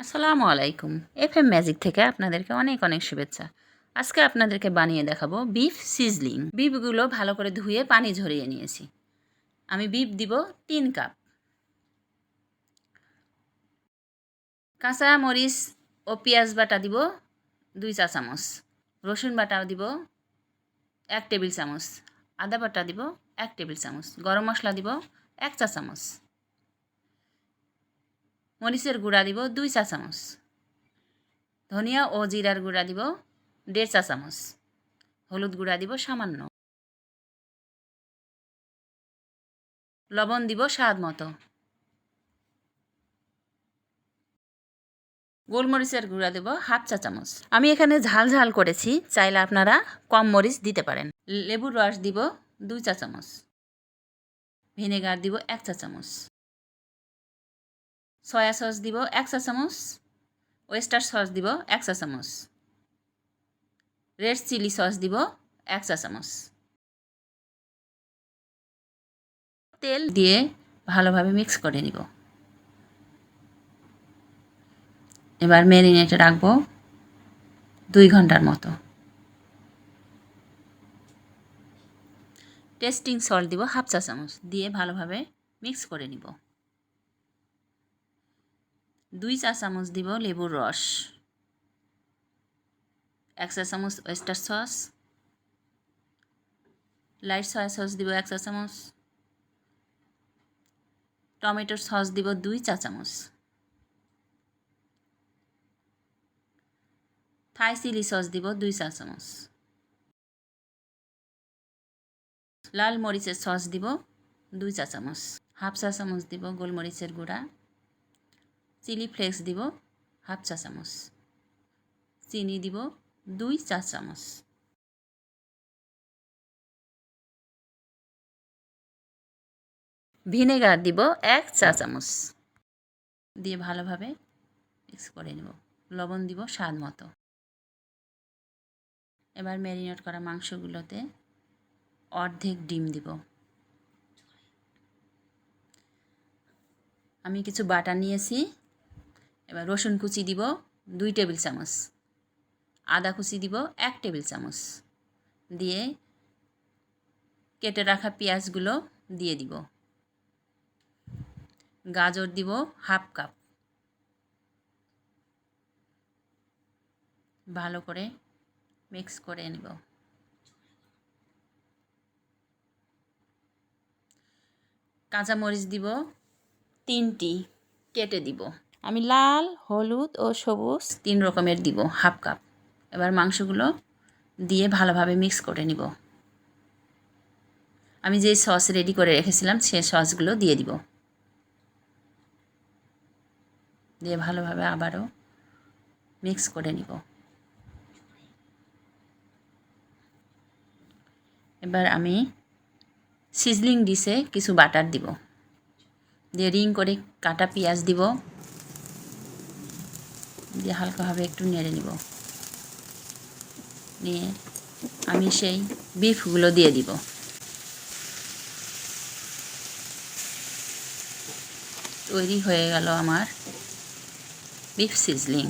আসসালামু আলাইকুম। F M magic থেকে আপনাদেরকে অনেক অনেক শুভেচ্ছা। আজকে আপনাদেরকে বানিয়ে দেখাবো বিফ সিজলিং বিফগুলো ভালো করে ধুয়ে পানি ঝরিয়ে নিয়েছি। আমি বিফ দিব তিন কাপ কাঁচা মরিচ ও পেঁয়াজ বাটা দিব দুই চা চামচ। রসুন বাটা দিব এক টেবিল চামচ। আদা বাটা দিব এক টেবিল চামচ। গরম মশলা দিব এক চা চামচ। মরিচের গুঁড়া দিব দুই চা চামচ। ধনিয়া ও জিরার গুঁড়া দিব দেড় চা চামচ। হলুদ গুঁড়া দিব সামান্য। লবণ দিব স্বাদ মতো। গোলমরিচের গুঁড়া দেব হাফ চা চামচ। আমি এখানে ঝাল ঝাল করেছি, চাইলে আপনারা কম মরিচ দিতে পারেন। লেবুর রস দিব দুই চা চামচ। ভিনেগার দিব এক চা চামচ। সয়া সস দিব, এক চা চামচ ওয়েস্টার সস দিব, এক চা চামচ। রেড চিলি সস দিব, এক চা চামচ। তেল দিয়ে ভালোভাবে মিক্স করে নিব। এবার ম্যারিনেটে রাখব দুই ঘণ্টার মতো। টেস্টিং সল্ট দিব, হাফ চা চামচ দিয়ে ভালোভাবে মিক্স করে নিব। দুই চা চামচ দিব লেবুর রস এক চা চামচ oyster sauce light soya sauce দিব এক চা চামচ। টমেটোর সস দিব দুই চা চামচ। থাই চিলি সস দিব দুই চা চামচ। লাল মরিচের সস দিব দুই চা চামচ। হাফ চা চামচ দিব গোলমরিচের গুঁড়া। চিলি ফ্লেক্স দিব হাফ চা চামচ। চিনি দিব দুই চা চামচ। ভিনেগার দিব এক চা চামচ। দিয়ে ভালোভাবে মিক্স করে নেব। লবণ দিব স্বাদ মতো। এবার ম্যারিনেট করা মাংসগুলোতে অর্ধেক ডিম দিব। আমি কিছু বাটা নিয়েছি। এবার রসুন কুচি দিব দুই টেবিল চামচ, আদা কুচি দিব এক টেবিল চামচ দিয়ে কেটে রাখা পেঁয়াজগুলো দিয়ে দিব। গাজর দিব হাফ কাপ। ভালো করে মিক্স করে নিব। কাঁচামরিচ দিব তিনটি, কেটে দিব। আমি লাল, হলুদ ও সবুজ তিন রকমের দিব, হাফ কাপ। এবার মাংসগুলো দিয়ে ভালোভাবে মিক্স করে নিব। আমি যে সস রেডি করে রেখেছিলাম, সে সসগুলো দিয়ে দিব। দিয়ে ভালোভাবে আবারও মিক্স করে নিব। এবার আমি সিজলিং ডিশে কিছু বাটার দিব। দিয়ে রিং করে কাটা পেঁয়াজ দিব। দিয়ে হালকাভাবে একটু নেড়ে নিব। নিয়ে আমি সেই বিফগুলো দিয়ে দিব। তৈরি হয়ে গেল আমার বিফ সিজলিং।